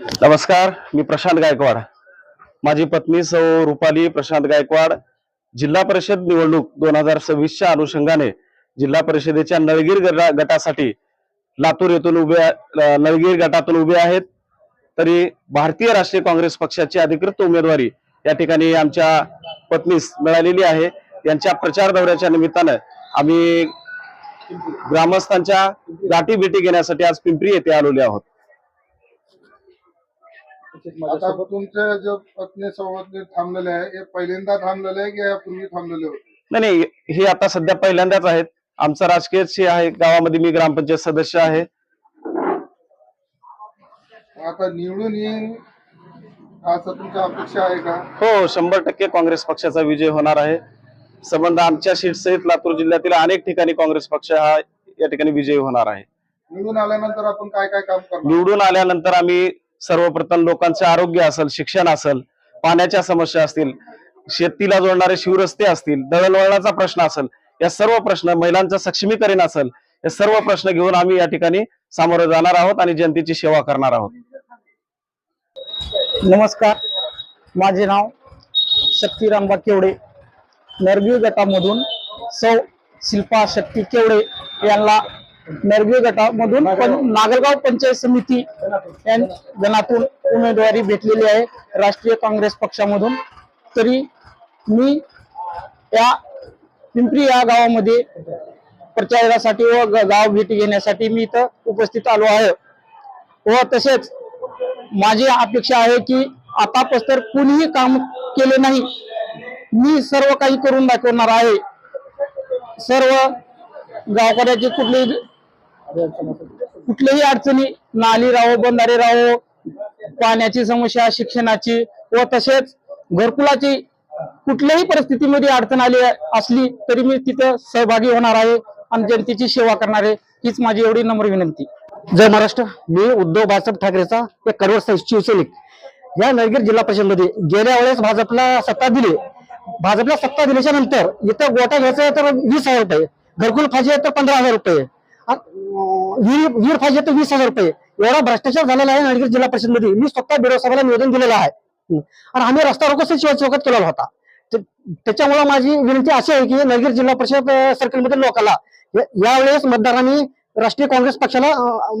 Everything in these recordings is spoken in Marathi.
नमस्कार मी प्रशांत गायकवाड. माझी पत्नी सौ रुपाली प्रशांत गायकवाड जिल्हा परिषद निवडणूक दोन हजार सव्वीसच्या अनुषंगाने जिल्हा परिषदेच्या नळगीर गटा- गटासाठी लातूर येथून उभे नळगीर गटातून उभे आहेत. तरी भारतीय राष्ट्रीय काँग्रेस पक्षाची अधिकृत उमेदवारी या ठिकाणी आमच्या पत्नीस मिळालेली आहे. यांच्या प्रचार दौऱ्याच्या निमित्तानं आम्ही ग्रामस्थांच्या गाठी भेटी घेण्यासाठी आज पिंपरी येथे आलेले आहोत. आता जे पत्नी सोबत थांबलेले आहे हे पहिल्यांदा थांबलेले आहे की यापूर्वी थांबलेले होते? नाही नाही हे आता सध्या पहिल्यांदाच आहेत. आमचं राजकीय जे आहे गावामध्ये मी ग्रामपंचायत सदस्य आहे. आता निवडून येईन असं तुमच्या अपेक्षा आहे का? हो शंभर टक्के काँग्रेस पक्षाचा विजय होणार आहे. संबंध आमच्या सीट सहित लातूर जिल्ह्यातील अनेक ठिकाणी काँग्रेस पक्ष हा या ठिकाणी विजयी होणार आहे. निवडून आल्यानंतर आपण काय काय काम करणार? निवडून आल्यानंतर आम्ही सर्वप्रथम लोकांचे आरोग्य असेल शिक्षण असेल पाण्याच्या समस्या असतील शेतीला जोडणारे शिवरस्ते असतील दळणवळणाचा प्रश्न असेल या सर्व प्रश्न महिलांचं सक्षमीकरण असेल हे सर्व प्रश्न घेऊन आम्ही या ठिकाणी सामोरे जाणार आहोत आणि जनतेची सेवा करणार आहोत. नमस्कार. माझे नाव शक्तीराम केवडे नरबी गटामधून सौ शिल्पा शक्ती केवडे यांना नरबी गटामधून पण नागरगाव पंचायत समिती जनातून गणातून उमेदवारी भेटलेली आहे. राष्ट्रीय काँग्रेस पक्षामधून. तरी मी या पिंपरी या गावामध्ये प्रचारासाठी व गाव भेटी घेण्यासाठी मी इथं उपस्थित आलो आहे. व तसेच माझी अपेक्षा आहे की आतापासून कुणीही काम केले नाही मी सर्व काही करून दाखवणार आहे. सर्व गावकऱ्याची कुठली कुठल्याही अडचणी नाली राहो बंधारे राहो पाण्याची समस्या शिक्षणाची व तसेच घरकुलाची कुठल्याही परिस्थितीमध्ये अडचण आली असली तरी मी तिथं सहभागी होणार आहे आणि जनतेची सेवा करणार आहे. हीच माझी एवढी नम्र विनंती. जय महाराष्ट्र. मी उद्धव बाळासाहेब ठाकरेचा एक कडवड शिवसैनिक. या नळगीर जिल्हा परिषदेमध्ये गेल्या वेळेस भाजपला सत्ता दिली. भाजपला सत्ता दिल्याच्या नंतर इथं गोटा घ्यायचा तर वीस हजार रुपये. घरकुल फाशी तर पंधरा हजार रुपये. वीर विहीर तर वीस हजार रुपये. एवढा भ्रष्टाचार झालेला आहे नांदगीर जिल्हा परिषदमध्ये मी स्वतः बिरो साहेबांना निवेदन दिलेलं आहे. आणि आम्ही रस्ता रोको शिवाय चौकात केलेला होता. त्याच्यामुळे माझी विनंती अशी आहे की नांदगीर जिल्हा परिषद सर्कलमधील लोकांना यावेळेस मतदारांनी राष्ट्रीय काँग्रेस पक्षाला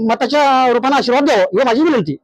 मताच्या रूपाने आशीर्वाद द्यावा ही माझी विनंती.